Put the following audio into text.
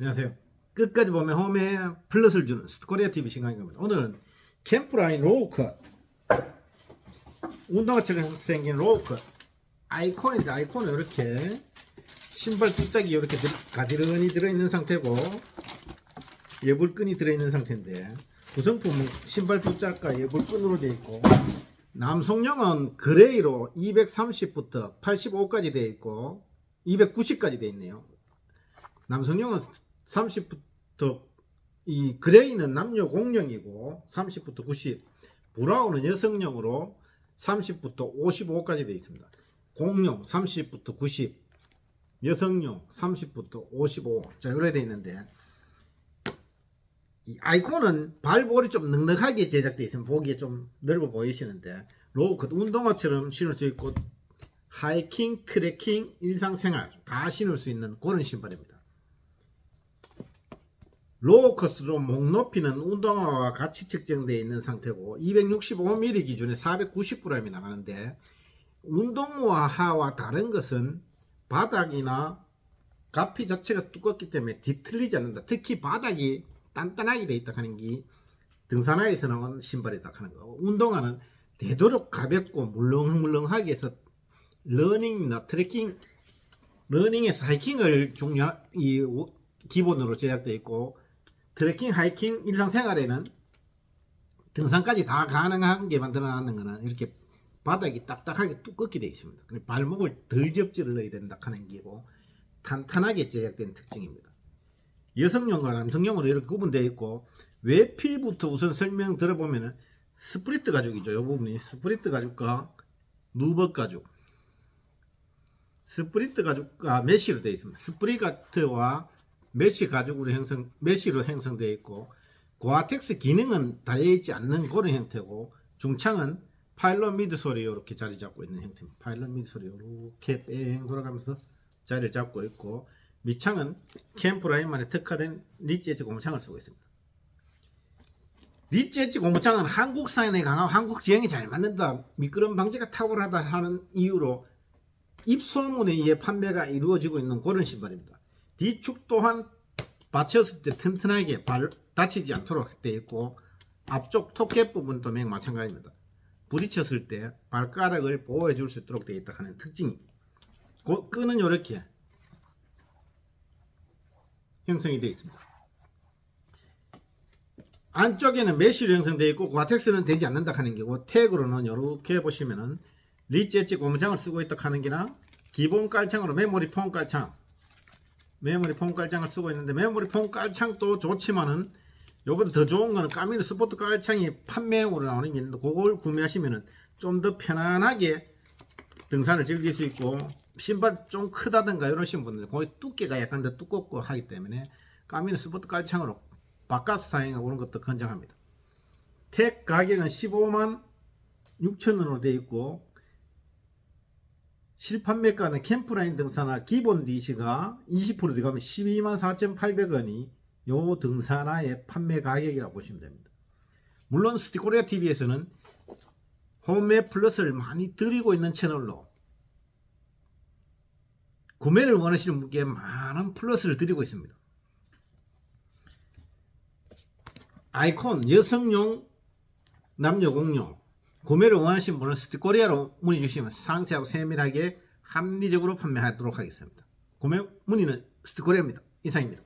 안녕하세요. 끝까지 보면 홈에 플러스를 주는 스코리아 TV 신강입니다. 오늘은 캠프라인 로우컷 운동화처럼 생긴 로우컷 아이콘인데 아이콘은 이렇게 신발 뚝딱이 이렇게 들- 가지런히 들어있는 상태고 예불끈이 들어있는 상태인데 구성품은 신발 뚝딱과 예불끈으로 되어 있고 남성용은 그레이로 230부터 85까지 되어 있고 290까지 되어 있네요. 남성용은 30부터 이 그레이는 남녀 공용이고 30부터 90 브라운은 여성용으로 30부터 55까지 되어 있습니다. 공용 30부터 90 여성용 30부터 55자 이렇게 되어 있는데 이 아이콘은 발볼이 좀 넉넉하게 제작되어 있으면 보기에 좀 넓어 보이시는데 로우컷 운동화처럼 신을 수 있고 하이킹, 트레킹, 일상생활 다 신을 수 있는 그런 신발입니다. 로우컷으로 목 높이는 운동화와 같이 측정되어 있는 상태고 265mm 기준에 490g이 나가는데 운동화와 다른 것은 바닥이나 가피 자체가 두껍기 때문에 뒤틀리지 않는다. 특히 바닥이 단단하게 되어 있다 하는 게 등산화에서 나온 신발이다 하는 거. 운동화는 되도록 가볍고 물렁물렁하게 해서 러닝이나 트레킹, 러닝에서 하이킹을 중요 이 오- 기본으로 제작되어 있고 트레킹, 하이킹, 일상생활에는 등산까지 다 가능한 게 만들어놨는 거는 이렇게 바닥이 딱딱하게 두껍게 되어 있습니다. 발목을 덜 접지를 넣어야 된다 하는 게고 탄탄하게 제작된 특징입니다. 여성용과 남성용으로 이렇게 구분되어 있고 외피부터 우선 설명 들어보면은 스프리트 가죽이죠. 이 부분이 스프리트 가죽과 누벅 가죽 스프리트 가죽과 메쉬로 되어 있습니다. 스프리가트와 메쉬 가죽으로 형성 메쉬로 형성되어 있고 고아텍스 기능은 달려 있지 않는 그런 형태고 중창은 파일럿 미드솔이 이렇게 자리 잡고 있는 형태입니다. 파일럿 미드솔이 이렇게 뺑 돌아가면서 자리를 잡고 있고 밑창은 캠프라인만에 특화된 리치 엣지 고무창을 쓰고 있습니다. 리치 엣지 고무창은 한국산에 강하고 한국 지형이 잘 맞는다 미끄럼 방지가 탁월하다 하는 이유로 입소문에 의해 판매가 이루어지고 있는 그런 신발입니다. 뒤축 또한 받쳤을 때 튼튼하게 발 다치지 않도록 되어 있고 앞쪽 톱캡 부분도 매우 마찬가지입니다. 부딪혔을 때 발가락을 보호해 줄 수 있도록 되어 있다 하는 특징이 그 끈은 이렇게 형성이 되어 있습니다. 안쪽에는 메쉬로 형성되어 있고 과텍스는 되지 않는다 하는 게고 태그로는 이렇게 보시면은 리치 엣지 고무장을 쓰고 있다 하는 게나 기본 깔창으로 메모리 폼 깔창 메모리 폼 깔창을 쓰고 있는데 메모리 폼 깔창도 좋지만은 요보다 더 좋은 거는 까미르 스포트 깔창이 판매용으로 나오는 게 있는데 그걸 구매하시면은 좀 더 편안하게 등산을 즐길 수 있고 신발 좀 크다든가 이러신 분들 거기 두께가 약간 더 두껍고 하기 때문에 까미르 스포트 깔창으로 바꿔서 그런 것도 권장합니다. 택 가격은 15만 6천원으로 되어 있고 실판매가는 캠프라인 등산화 기본 DC가 20% 들어가면 12만 4,800원이 요 등산화의 판매 가격이라고 보시면 됩니다. 물론 스티코리아 TV에서는 홈메 플러스를 많이 드리고 있는 채널로 구매를 원하시는 분께 많은 플러스를 드리고 있습니다. 아이콘 여성용 남녀 공용 구매를 원하시는 분은 스티코리아로 문의 주시면 상세하고 세밀하게 합리적으로 판매하도록 하겠습니다. 구매 문의는 스티코리아입니다. 이상입니다.